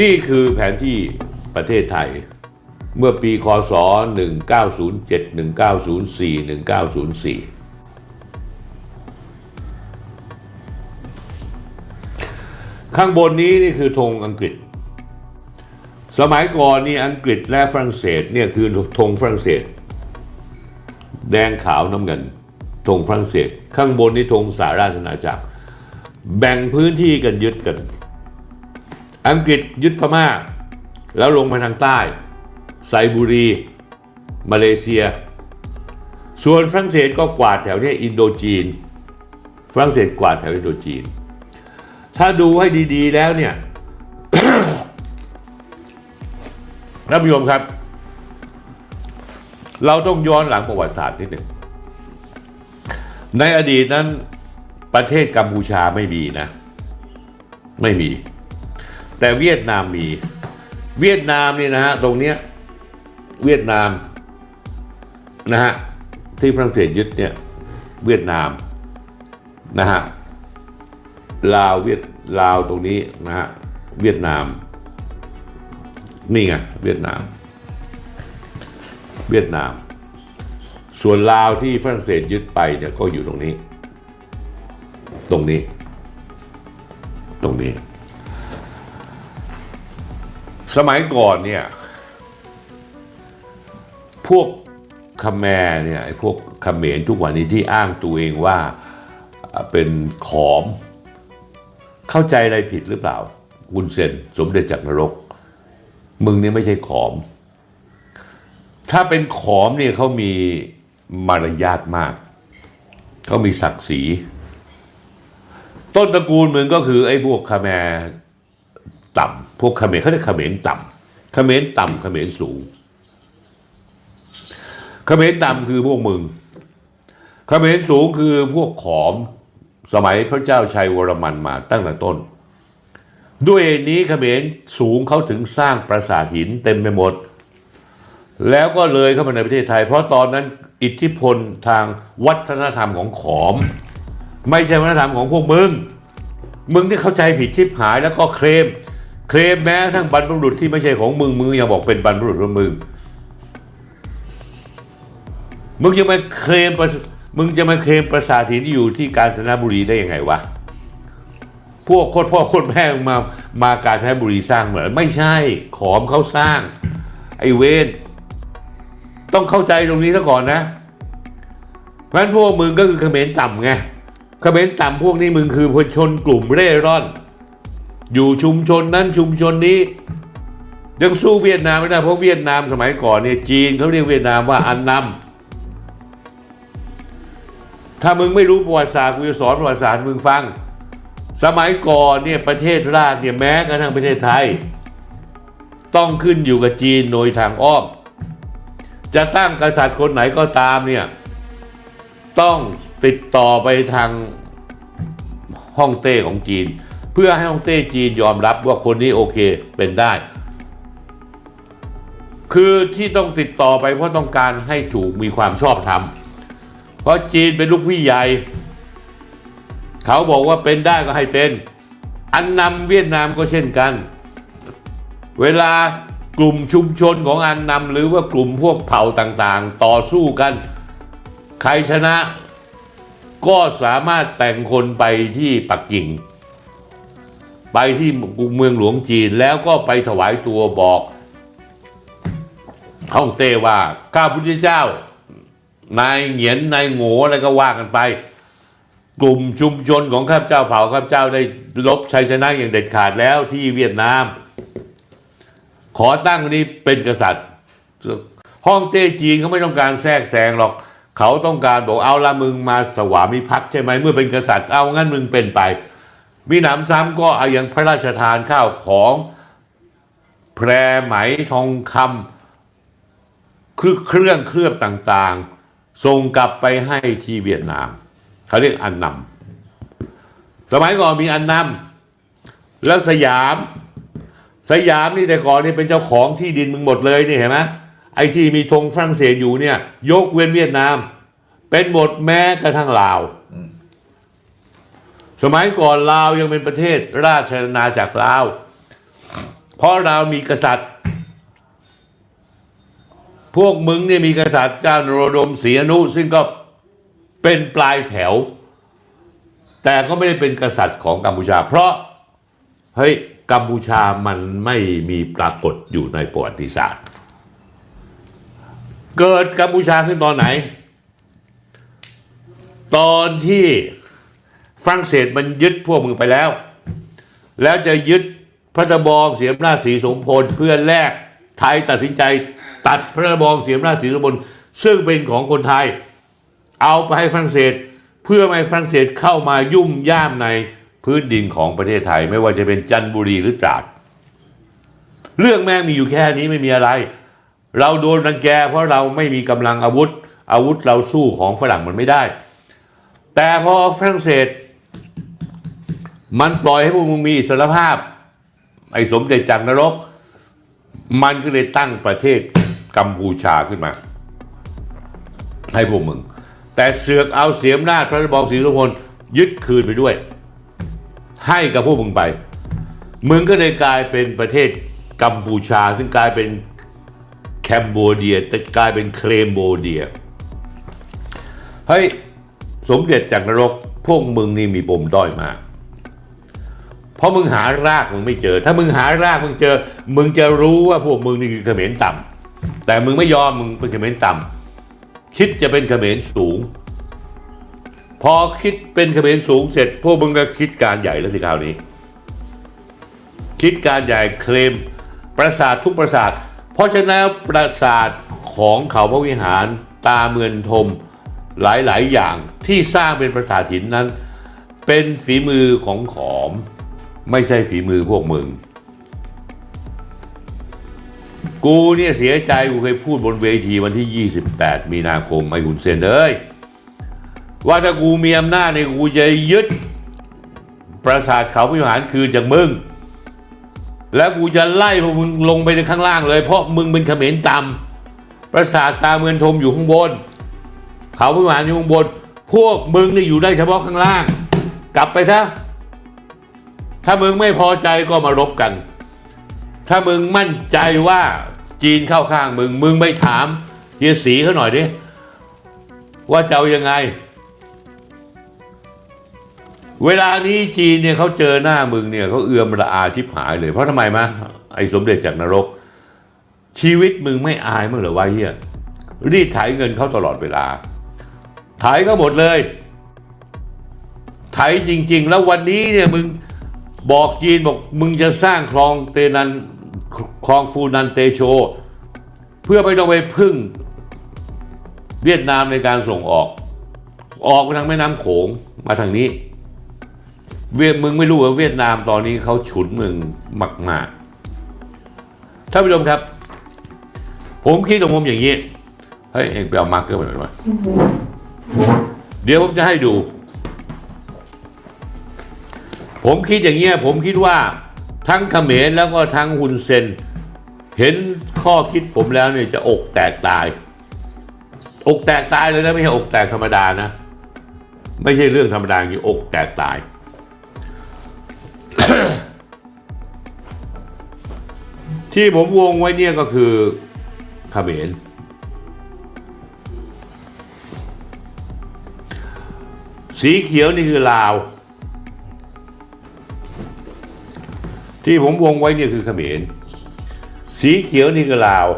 นี่คือแผนที่ประเทศไทย เมื่อปีคศ 1907 1904 1904 ข้างบนนี้นี่คือธงอังกฤษ สมัยก่อนนี่อังกฤษและฝรั่งเศสเนี่ยคือธงฝรั่งเศส แดงขาวน้ำเงินธงฝรั่งเศส ข้างบนนี่ธงสหราชอาณาจักร แบ่งพื้นที่กันยึดกัน อังกฤษยึดพม่า แล้วลงมาทางใต้ ไซบูรี มาเลเซีย ส่วนฝรั่งเศสก็กวาดแถวนี้อินโดจีน ฝรั่งเศสกวาดแถวอินโดจีน ถ้าดูให้ดีๆแล้วเนี่ยท่านผู้ชมครับ เราต้องย้อนหลังประวัติศาสตร์นิดหนึ่ง ในอดีตนั้นประเทศกัมพูชาไม่มีนะ ไม่มี แต่เวียดนามมี เวียดนามนี่นะฮะตรงเนี้ยเวียดนามนะฮะที่ฝรั่งเศสยึดเนี่ยเวียดนามนะฮะลาวเวียดลาวตรงนี้นะฮะเวียดนาม นี่ไงเวียดนาม เวียดนาม ส่วนลาวที่ฝรั่งเศสยึดไปเนี่ยก็อยู่ตรงนี้ ตรงนี้ ตรงนี้ สมัยก่อนเนี่ย พวกคาแมเนี่ยไอ้พวกเขมรทุกวันนี้ที่อ้างตัวเองว่าเป็นขอม เข้าใจอะไรผิดหรือเปล่าวุนเซนสมเด็จจากนรก มึงนี่ไม่ใช่ขอม ถ้าเป็นขอมเนี่ยเขามีมารยาทมาก เขามีศักดิ์ศรี ต้นตระกูลมึงก็คือไอ้พวกคาแมร ต่ำพวกเขมรเขาเรียกเขมรต่ำเขมรต่ำเขมรสูงเขมรต่ำคือพวกมึงเขมรสูงคือพวกขอมสมัยพระเจ้าชัยวรมันมาตั้งแต่ต้น ด้วยเหตุนี้เขมรสูงเขาถึงสร้างปราสาทหินเต็มไปหมด แล้วก็เลยเข้ามาในประเทศไทย เพราะตอนนั้นอิทธิพลทางวัฒนธรรมของขอม ไม่ใช่วัฒนธรรมของพวกมึง มึงที่เข้าใจผิดชิบหายแล้วก็เคลม เคลมแม้ทั้งบรรพบุรุษที่ไม่ใช่ของมึงมึงยังบอกเป็นบรรพบุรุษของมึงมึงจะมาเคลมมึงจะมาเคลมปราสาทหินที่อยู่ที่กาญจนบุรีได้ยังไงวะพวกโคตรพ่อโคตรแม่มามากาญจนบุรีสร้างเหมือนไม่ใช่ขอมเขาสร้าง ไอเวนต้องเข้าใจตรงนี้ซะก่อนนะเพราะฉะนั้นพวกมึงก็คือเขมรต่ำไงเขมรต่ำพวกนี้มึงคือพลชนกลุ่มเร่ร่อน อยู่ชุมชนนั้นชุมชนนี้ยังสู้เวียดนามไม่ได้เพราะเวียดนามสมัยก่อนเนี่ยจีนเขาเรียกเวียดนามว่าอันนำถ้ามึงไม่รู้ประวัติศาสตร์กูจะสอนประวัติศาสตร์มึงฟัง สมัยก่อนเนี่ยประเทศราชเนี่ยแม้กระทั่งประเทศไทย ต้องขึ้นอยู่กับจีนโดยทางอ้อมจะตั้งกษัตริย์คนไหนก็ตามเนี่ยต้องติดต่อไปทางฮ่องเต้ของจีน เพื่อให้ฮ่องเต้จีนยอมรับว่าคนนี้โอเคเป็นได้ คือที่ต้องติดต่อไปเพราะต้องการให้ถูกมีความชอบธรรมเพราะจีนเป็นลูกพี่ใหญ่ เขาบอกว่าเป็นได้ก็ให้เป็น อันนำเวียดนามก็เช่นกัน เวลากลุ่มชุมชนของอันนำหรือว่ากลุ่มพวกเผ่าต่างๆ ต่อสู้กัน ใครชนะก็สามารถแต่งคนไปที่ปักกิ่ง ไปที่เมืองหลวงจีนแล้วก็ไปถวายตัวบอกฮ่องเต้ว่าข้าพุทธเจ้า นายเหงียนนายโง่อะไรก็ว่ากันไป กลุ่มชุมชนของข้าพเจ้าเผ่าข้าพเจ้าได้ลบชัยชนะอย่างเด็ดขาดแล้วที่เวียดนาม ขอตั้งนี้เป็นกษัตริย์ฮ่องเต้จีนเขาไม่ต้องการแทรกแซงหรอก เขาต้องการบอกเอาละมึงมาสวามิภักดิ์ใช่ไหมเมื่อเป็นกษัตริย์เอางั้นมึงเป็นไป มีหนำซ้ำก็เอาย่างพระราชทานข้าวของแพรไหมทองคำคือเครื่องเคลือบต่างๆ ส่งกลับไปให้ที่เวียดนาม เขาเรียกอันนำสมัยก่อนมีอันนำแล้วสยาม สยามนี่แต่ก่อนนี่เป็นเจ้าของที่ดินมึงหมดเลยนี่เห็นไหมไอ้ที่มีธงฝรั่งเศสอยู่เนี่ย ยกเว้นเวียดนาม เป็นหมดแม้กระทั่งลาว สมัยก่อนลาวยังเป็นประเทศราชอาณาจักรลาว เพราะเรามีกษัตริย์ พวกมึงเนี่ยมีกษัตริย์เจ้านโรดมศรีอนุ ซึ่งก็เป็นปลายแถว แต่ก็ไม่ได้เป็นกษัตริย์ของกัมพูชา เพราะเฮ้ยกัมพูชามันไม่มีปรากฏอยู่ในประวัติศาสตร์ เกิดกัมพูชาขึ้นตอนไหน ตอนที่ ฝรั่งเศสมันยึดพวกมึงไปแล้ว แล้วจะยึดพระตะบองเสียมราชสีสมพลเพื่อแลกไทยตัดสินใจ ตัดพระตะบองเสียมราชสีสมพลซึ่งเป็นของคนไทย เอาไปให้ฝรั่งเศส เพื่อไม่ให้ฝรั่งเศสเข้ามายุ่มย่ามในพื้นดินของประเทศไทย ไม่ว่าจะเป็นจันทบุรีหรือตราดเรื่องแม่งมีอยู่แค่นี้ไม่มีอะไร เราโดนรังแก เพราะเราไม่มีกำลังอาวุธ อาวุธเราสู้ของฝรั่งมันไม่ได้ แต่พอฝรั่งเศส มันปล่อยให้พวกมึงมีอิสรภาพ ไอ้สมเด็จจากนรก มันก็เลยตั้งประเทศกัมพูชาขึ้นมา ให้พวกมึง แต่เสือกเอาเสียมนาจพระบองศรีสุพลยึดคืนไปด้วย ให้กับพวกมึงไป มึงก็เลยกลายเป็นประเทศกัมพูชา ซึ่งกลายเป็นแคมโบเดียแต่กลายเป็นเคลมโบเดียเฮ้ยสมเด็จจากนรกพวกมึงนี่มีปมด้อยมาก เพราะมึงหารากมึงไม่เจอ ถ้ามึงหารากมึงเจอ มึงจะรู้ว่าพวกมึงนี่คือเขมรต่ำแต่มึงไม่ยอมมึงเป็นเขมรต่ำคิดจะเป็นเขมรสูง พอคิดเป็นเขมรสูงเสร็จ พวกมึงก็คิดการใหญ่แล้วสิคราวนี้ คิดการใหญ่เคลมปราสาททุกปราสาท เพราะฉะนั้นปราสาทของเขาพระวิหารตาเมือนทมหลายๆ อย่างที่สร้างเป็นปราสาทหินนั้น เป็นฝีมือของขอม ไม่ใช่ฝีมือพวกมึง กูเนี่ยเสียใจกูเคยพูดบนเวทีวันที่ 28 มีนาคมไอ้หุ่นเซนเอ้ยว่าถ้ากูมีอำนาจเนี่ยกูจะยึดปราสาทเขาพิหารคืนจากมึง แล้วกูจะไล่พวกมึงลงไปในข้างล่างเลย เพราะมึงเป็นเขมรต่ำปราสาทตาเมือนทมอยู่ข้างบน เขาพิหารอยู่ข้างบน พวกมึงนี่อยู่ได้เฉพาะข้างล่าง กลับไปซะ ถ้ามึงไม่พอใจก็มารบกัน ถ้ามึงมั่นใจว่าจีนเข้าข้างมึง มึงไปถามเฮียสีเขาหน่อยดิ ว่าจะเอายังไง เวลานี้จีนเนี่ยเขาเจอหน้ามึงเนี่ยเขาเอือมระอาชิบหายเลย เพราะทำไมมะไอ้สมเด็จจากนรก ชีวิตมึงไม่อายมั้งเหรอวะเฮียรีดไถเงินเขาตลอดเวลาไถก็หมดเลยไถจริง ๆ แล้ววันนี้เนี่ยมึง บอกจีนบอกมึงจะสร้างคลองเตนันคลองฟูนันเตโช เพื่อไม่ต้องไปพึ่งเวียดนามในการส่งออก ออกไปทางแม่น้ำโขงมาทางนี้ เวียดมึงไม่รู้ว่าเวียดนามตอนนี้เขาฉุนมึงมากๆท่านผู้ชมครับ ผมคิดของผมอย่างนี้เฮ้ยเองไปเอามาร์กเกอร์มาหน่อยดิเดี๋ยวผมจะให้ดู ผมคิดอย่างเงี้ยผมคิดว่าทั้งเขมรแล้วก็ทั้งฮุนเซน เห็นข้อคิดผมแล้วเนี่ยจะอกแตกตาย อกแตกตายเลยนะไม่ใช่อกแตกธรรมดานะ ไม่ใช่เรื่องธรรมดาอย่างอกแตกตาย ที่ผมวงไว้เนี่ยก็คือเขมรสีเขียวนี่คือลาว ที่ผมวงไว้เนี่ยคือเขมรสีเขียวนี่คือลาว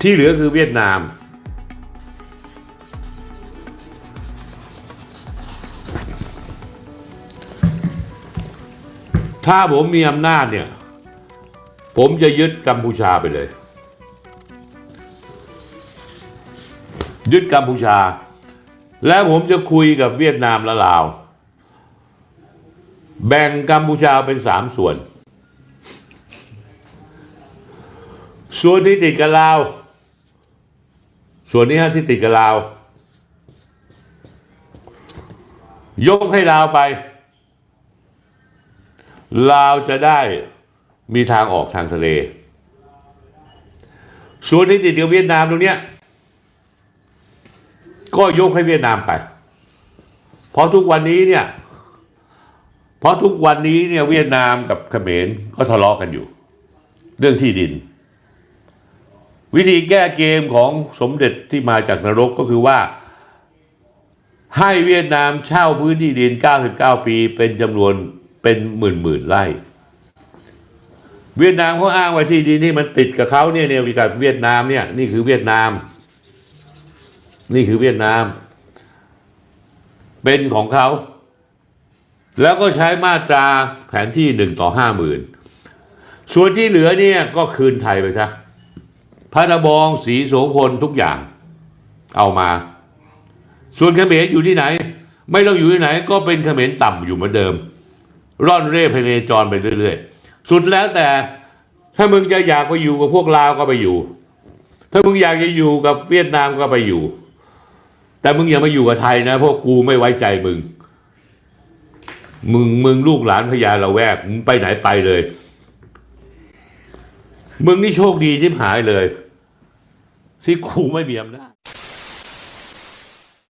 ที่เหลือคือเวียดนาม ถ้าผมมีอำนาจเนี่ย ผมจะยึดกัมพูชาไปเลย ยึดกัมพูชา แล้วผมจะคุยกับเวียดนามและลาว แบ่งกัมพูชาเป็นสามส่วน ส่วนที่ติดกับลาว ส่วนนี้ฮะที่ติดกับลาว ยกให้ลาวไปลาวจะได้มีทางออกทางทะเล ส่วนที่ติดกับเวียดนามตรงเนี้ย ก็ยกให้เวียดนามไป เพราะทุกวันนี้เนี่ย เพราะทุกวันนี้เนี่ยเวียดนามกับเขมรก็ทะเลาะกันอยู่ เรื่องที่ดิน วิธีแก้เกมของสมเด็จที่มาจากนรกก็คือว่า ให้เวียดนามเช่าพื้นที่ดิน 99 ปี เป็นจำนวนเป็นหมื่นหมื่นไร่เวียดนามเขาอ้างว่าที่ดินนี่มันติดกับเขาเนี่ยเนี่ยกับเวียดนามเนี่ยนี่คือเวียดนาม นี่คือเวียดนาม เป็นของเขา แล้วก็ใช้มาตราแผนที่หนึ่งต่อห้าหมื่นส่วนที่เหลือเนี่ยก็คืนไทยไปซะพระนบองสีโสพลทุกอย่าง เอามา ส่วนเขมรอยู่ที่ไหน ไม่ต้องอยู่ที่ไหน ก็เป็นเขมรต่ำอยู่เหมือนเดิม ร่อนเร่พเนจรไปเรื่อยๆ สุดแล้วแต่ถ้ามึงจะอยากไปอยู่กับพวกลาวก็ไปอยู่ ถ้ามึงอยากจะอยู่กับเวียดนามก็ไปอยู่ แต่มึงอย่ามาอยู่กับไทยนะเพราะกูไม่ไว้ใจมึง มึงมึงลูกหลานพญาละแวกมึงไปไหนไปเลย มึงนี่โชคดีที่หายเลย ที่กูไม่มีอำนาจ